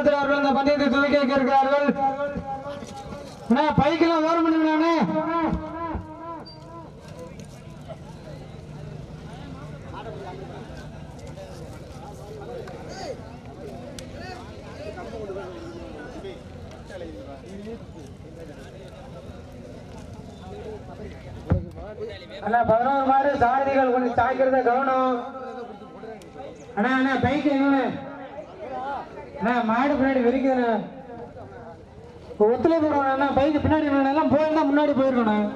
இருக்கிறார்கள் இந்த பந்தயத்தை துவக்கி இருக்கிறார்கள். பைக்கெல்லாம் ஓரம் பண்ணுங்கண்ணே அண்ணா. பதினோரு மாதிரி சாரதிகள் கொஞ்சம் சாய்க்கிறத கவனம். அண்ணா அண்ணா பைக் எங்கண்ணே? நான் மாடு பின்னாடி வெறிக்குதுண்ணா. ஒத்துல ஒத்துழைப்பு பைக்கு பின்னாடி எல்லாம் போயிருந்தா முன்னாடி போயிருக்கணும்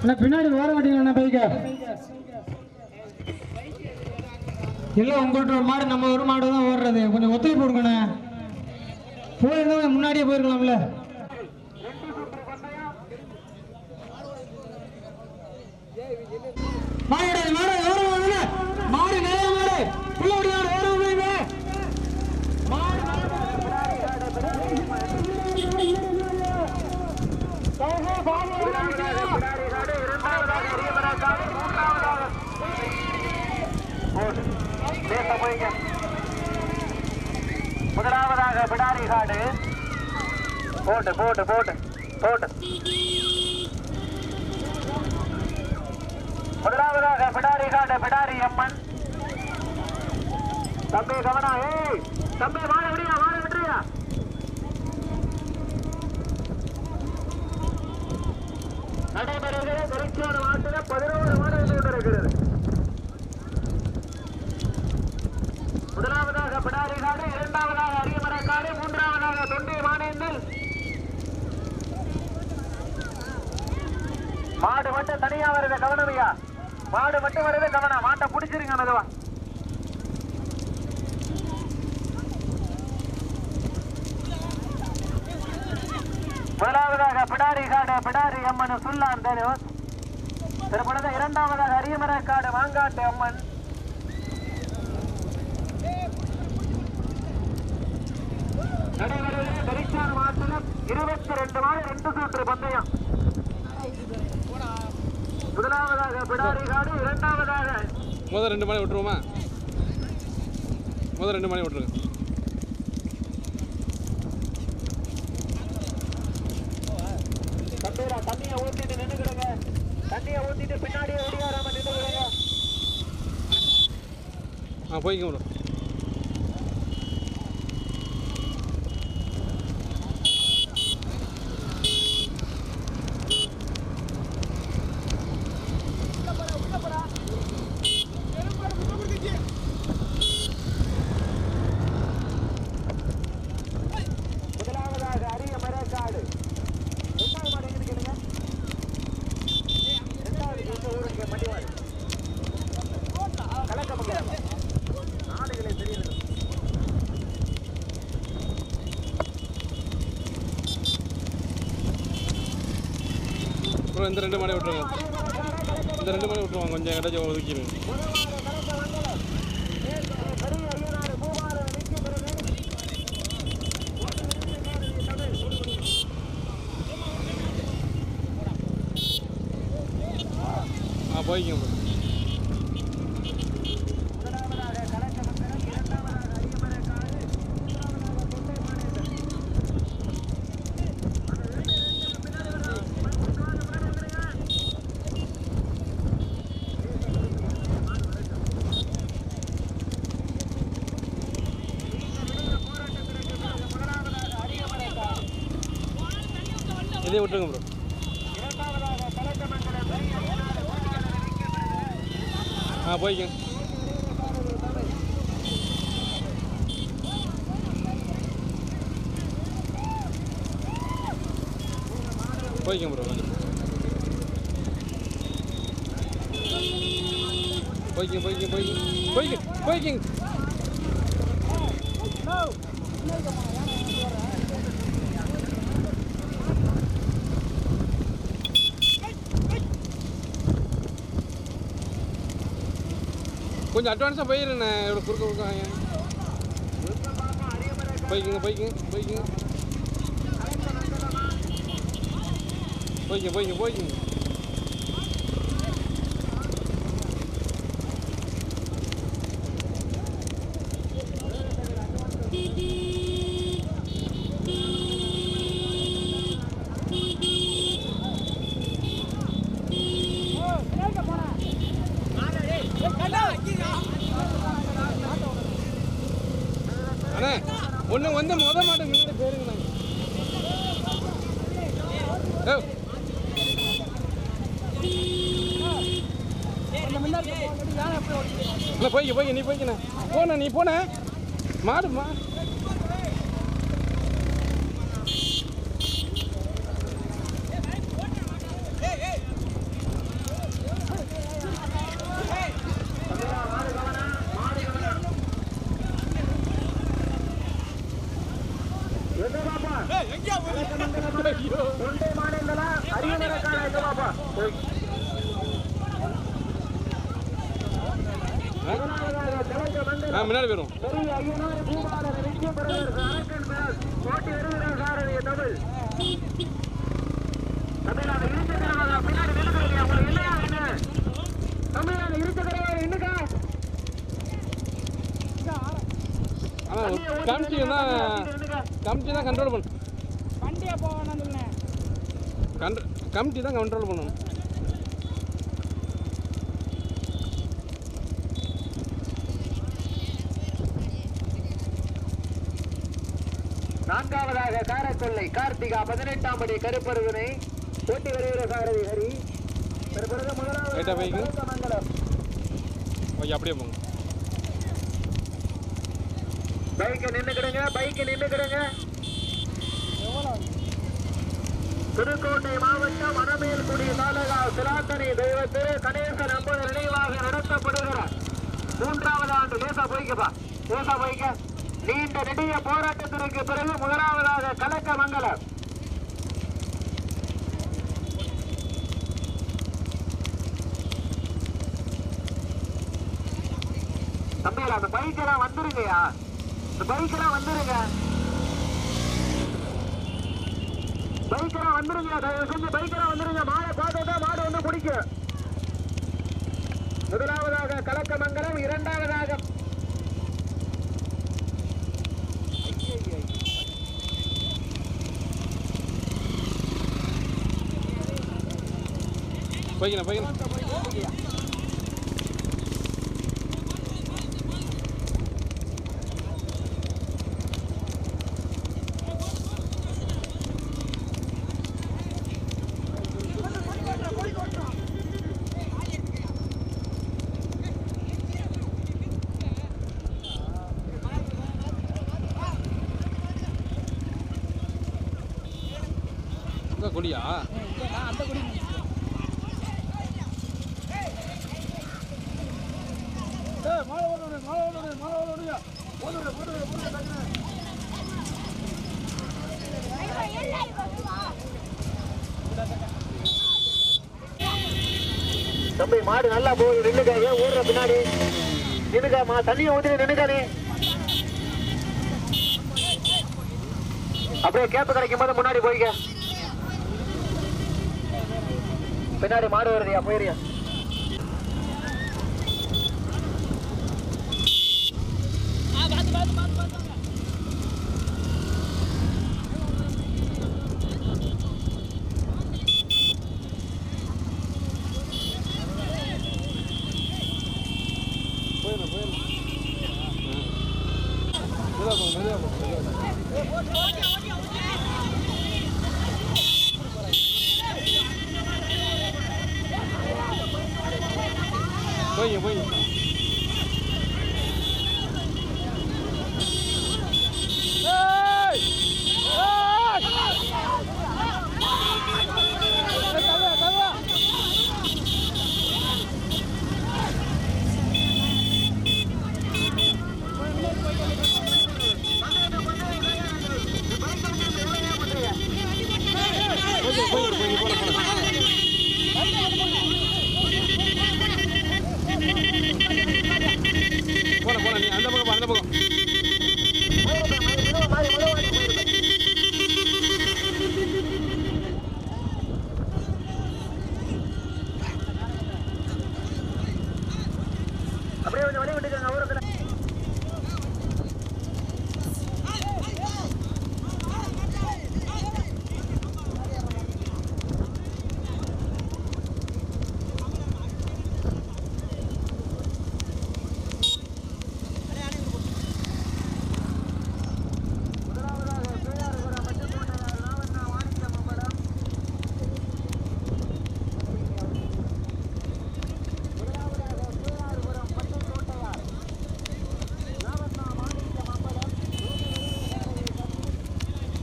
அண்ணா பின்னாடி ஓர மாட்டீங்கண்ணா பைக்கை? இல்லை உங்கள்கிட்ட ஒரு மாடு நம்ம ஒரு மாடு தான் ஓடுறது. கொஞ்சம் ஒத்துழைப்பு கொடுக்கண்ணே போயிருந்தா முன்னாடியே போயிருக்கலாம்ல. மாடு மாடு ஓரம் வாங்க மாடு நேர மாடு புள்ள ஓடி மாடு ஓரம் வாங்க முதலாவதாக பிடாரி காடு. போட்டு போட்டு போட்டு போட்டு. முதலாவதாக பிடாரி காடு பிடாரி அம்மன். தம்பி கவனா ஏய் தம்பி வாழ விடியா வாழ விட்டுறியா நடைபெறுகிற திருச்சியோட மாட்டில் பதினோரு மாடல் வந்து கொண்டிருக்கிறது முதலாவதாக பிடாரி காடு இரண்டாவதாக அரியமரக்காடு மூன்றாவதாக தொண்டை மாநிலங்கள் மாடு மட்டும் தனியா வருது கவனமையா? மாடு மட்டும் வருது கவனம். மாட்டை பிடிச்சிருங்க மெதுவா. முதலாவதாக பிடாரி காடு பிடாரி அம்மன் சுல்லான் தேவஸ் திருப்பணத இரண்டாவதாக அரியமரக்காடு மாங்காட்டு அம்மன் நடைபெறுகிற பெரிச்சான மாவட்டத்தில் இருபத்தி ரெண்டு மாடு ரெண்டு சுற்று பந்தயம். முதலாவதாக பிடாரி காடு இரண்டாவதாக முதல் ரெண்டு மணி விட்டுருவோமா முதல் ரெண்டு மணி விட்டுருங்க தம்பீரா தண்ணியை ஊத்திட்டு நின்னுக்கிடுங்க. தண்ணியை ஊத்திட்டு பின்னாடியே ஓடியாராம நின்னுக்கிடுங்க. ஆ போய்க்க ப்ரோ முதலாவதாக அரிய மரக்காடு ரெண்டாவது மாடு எங்க கேளுங்க ரெண்டாவது எந்த ஊருக்கு மண்டிவாடு கலக்கமங்கலம் நாடுகளை தெரியுது ப்ரோ இந்த ரெண்டு மணி விட்டுருங்க. இந்த ரெண்டு மணி விட்டுருவாங்க கொஞ்சம் கிடச்சி ஒதுக்கிடுங்க. பெரிய ஐயனாறு பூமாறு நிற்கும் ஆ போய்க்க ப்ரோ முதலாவதாக கலக்கமங்கலம் இரண்டாவதாக அரியமரக்காடு மூன்றாவதாக தொண்டை மாநேந்தல் இதே விட்டுருங்க ப்ரோ ஆ போய்க்கங்க போய்க்க ப்ரோ கொஞ்சம். போய்க்க போய்க்க போய்க்க. போய்க்க போய்க்கிங்க. கொஞ்சம் அட்வான்ஸாக போயிருண்ணே இவ்வளோ குறுக்க குறுக்க வாங்க. போய்க்குங்க போய்க்குங்க போய்க்குங்க. போய்க்கு போய்க்கு போய்க்குங்க அண்ணா ஒன்று வந்து முத மாட்டுக்கு முன்னாடி போயிருங்கண்ணா ஏய் இல்லை போய்க்க போய்க்க நீ போய்க்கண்ணே. போன நீ போன மாடு மா. தொண்டை அரியமரக்கார எங்க பாப்பா போய் முதலாவதாக கிழக்கு மண்டலம் ஆ முன்னாடி போயிடும் பெரிய ஐயனார் பூபாலர் நிச்சயம் பெறுவர் அரக்கன் மேல் போட்டி வருகிறார் சாரதிய தமிழ் தமிழ்நாடு இருக்க தரவாதா பின்னாடி நின்றுக்கிறீங்க உங்களுக்கு இல்லையா என்ன தமிழ்நாடு இருக்க தரவாதா என்னக்கா ஆனால் கமிட்டி தான் கமிட்டி தான் கண்ட்ரோல் பண்ணு வண்டியா போகணும் சொல்லுங்க கண்ட்ர கமிட்டி தான் கண்ட்ரோல் பண்ணணும். நான்காவதாக காரக்கொள்ளை கார்த்திகா பதினெட்டாம் படி கருப்பருவனை போட்டி வருகிற சாரதி ஹரி. முதலாவது அப்படியே போங்க. பைக்கை நின்றுக்கிடுங்க பைக்கை நின்றுக்கிடுங்க புதுக்கோட்டை மாவட்டம் மணமேல்குடி தாலுகா சிலாத்தனி தெய்வ திரு கணேசன் ஐம்பது நினைவாக நடத்தப்படுகிற மூன்றாவது ஆண்டு லேசா போய்க்கப்பா லேசா போய்க்க. நீண்ட நெடிய போராட்டத்திற்கு பிறகு முதலாவதாக கலக்க மங்கலம் தம்பியில் அந்த பைக்கெல்லாம் வந்துருக்கையா பைக்கெல்லாம் வந்துருங்க. பைக்கெல்லாம் வந்துருங்க தயவு செஞ்சு பைக்கெல்லாம் வந்துருங்க. மாடை பார்த்தா மாடு வந்து பிடிக்கும் முதலாவதாக கலக்கமங்கலம் இரண்டாவதாக போய்க்கண்ணே போய்க்கண்ணே இங்க கொடியா தம்பி மாடு நல்லா போகுது நின்னுக்க ஏன் ஊர்ற பின்னாடி? நின்னுக்க மா தண்ணியை ஊற்றி நின்னுக்க நீ. அப்படியே கேப்பு கிடைக்கும் போது முன்னாடி போய்க்க. பின்னாடி மாடு வருதியா போயிரியா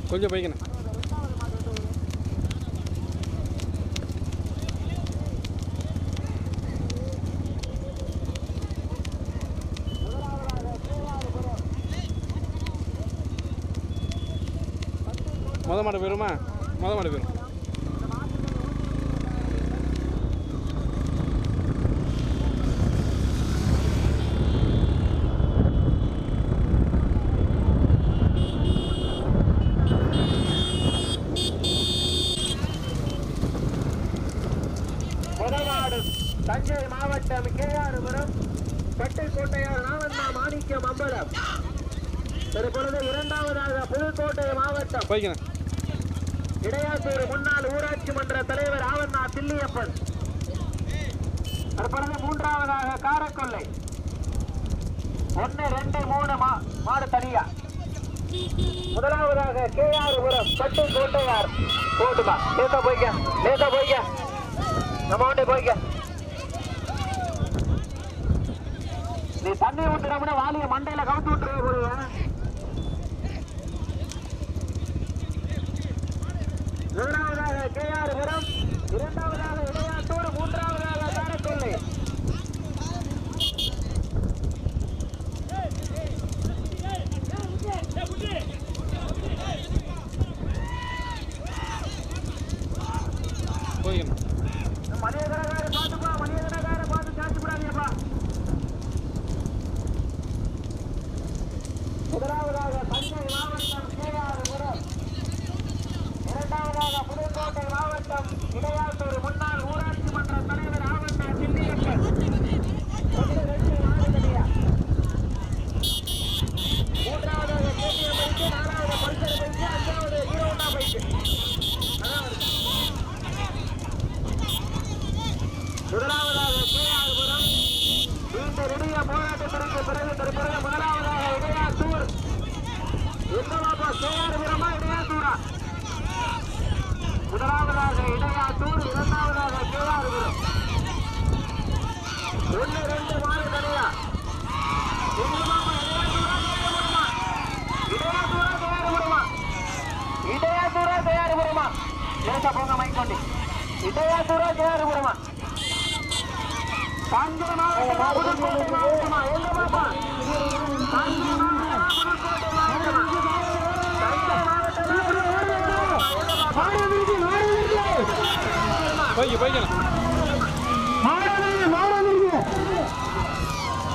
கொஞ்சம் பைக்கண்ணே மொதல் மாடு போயிருமா? மொதல் மாடு போயிரும்? முதலாடு தஞ்சை மாவட்டம் கேஆர்புரம் பட்டுக்கோட்டையார் நாவண்ணா மாணிக்கம் அம்பலம். தற்பொழுது இரண்டாவதாக புதுக்கோட்டை மாவட்டம். இடையாத்தூர் முன்னாள் ஊராட்சி மன்ற தலைவர் ஆவண்ணா தில்லியப்பன். தற்பொழுது மூன்றாவதாக காரக்கொல்லை ஒன்னு ரெண்டு மூணு மாடு தனியா. முதலாவதாக கேஆர்புரம் பட்டு கோட்டையார் போட்டுமா லேசா போய்க்க லேசா போய்க்க. நம்ம வண்டி போய்க்க. நீ தண்ணி விட்டுனோம்னா வாலிய மண்டையில கவுத்து விட்டுருக்க போடுவ முதலாவதாக கேஆர்புரம் இரண்டாவதாக இடையாத்தூர் மூன்றாவதாக காரக்கொல்லை போய்க்கண்ணே மணியகரகார பாத்துப்பா மணியகரகார பார்த்து சாச்சு விடாதீங்கப்பா முதலாவதாக தஞ்சை மாவட்டம் கேஆர்புரம் இரண்டாவதாக புதுக்கோட்டை மாவட்டம் இடையாத்தூர் முன்னாள் ஊராட்சி மன்ற தலைவர் ஆவண்ணா சிந்தியப்பன் ஒன்று ரெண்டு நாலு தனியா மூன்றாவதாக கேடிஎம் பைக்கு நாலாவது பல்சர் பைக்கு அஞ்சாவது ஹீரோண்டா பைக்கு அதாவது முதலாவதாக கேஆர்புரம் இந்த நெடிய போராட்டத்திற்கு பிறகு தற்போது முதலாவதாக இடையாத்தூர் எங்களாப்பா கேஆர்புரமா இடையாத்தூரா முதலாவதாக இடையாத்தூர் இரண்டாவதாக கேஆர்புரம் ஒன்று ரெண்டு மாறு தனியா எங்களாப்பா இடையாத்தூரா கேஆர்புரமா இடையாத்தூரா கேஆர்புரமா இடையாத்தூரா கேஆர்புரமா லேசா போங்க மைக்கொண்டி இடையாத்தூரா கேஆர்புரமா காஞ்சிபுரம் மாவட்டமா புதுக்கோட்டை மாவட்டமா எங்க பாப்பா காஞ்சிபுரம் மாவட்டமா புதுக்கோட்டை மாவட்டமா தஞ்சை மாவட்டமா புதுக்கோட்டை மாவட்டமா எங்க பாப்பா மாடு வந்துருச்சு மாடு வந்துருச்சு வெளில.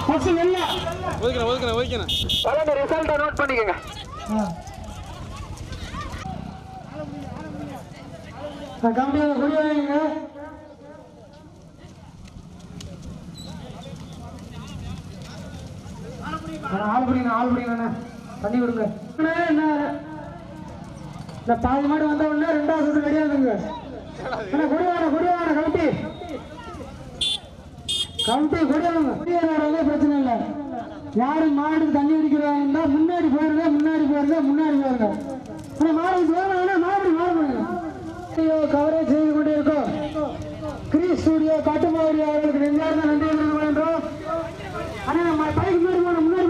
ஒதுக்கண்ணே ஒதுக்கண்ணே ஒதுக்கண்ணே பலன் ரிசல்ட்டை நோட் பண்ணிக்கங்க. கம்பெனியில் குடி வாங்கிங்க ஆள் பிடிங்க ஆள் பிடிங்க தண்ணி விடுங்க என்ன? இந்த பாதி மாடு வந்த உடனே ரெண்டாவது கிடையாதுங்க குடியான குடியான பிரச்சனை இல்லை. யாரும் மாடு தண்ணி அடிக்கிறாங்கன்னா முன்னாடி போயிருங்க முன்னாடி போயிருங்க முன்னாடி போயிருங்க. ஆனா மாடு போறாங்கன்னா மாடு மாறுபடுங்க கவரேஜ் செய்து கொண்டே இருக்கோம் கிரி ஸ்டூடியோ காட்டுமாவடி அவர்களுக்கு நெஞ்சார்ந்த நன்றி என்றோம் ஆனா நம்ம பைக் முன்னாடி முன்னாடி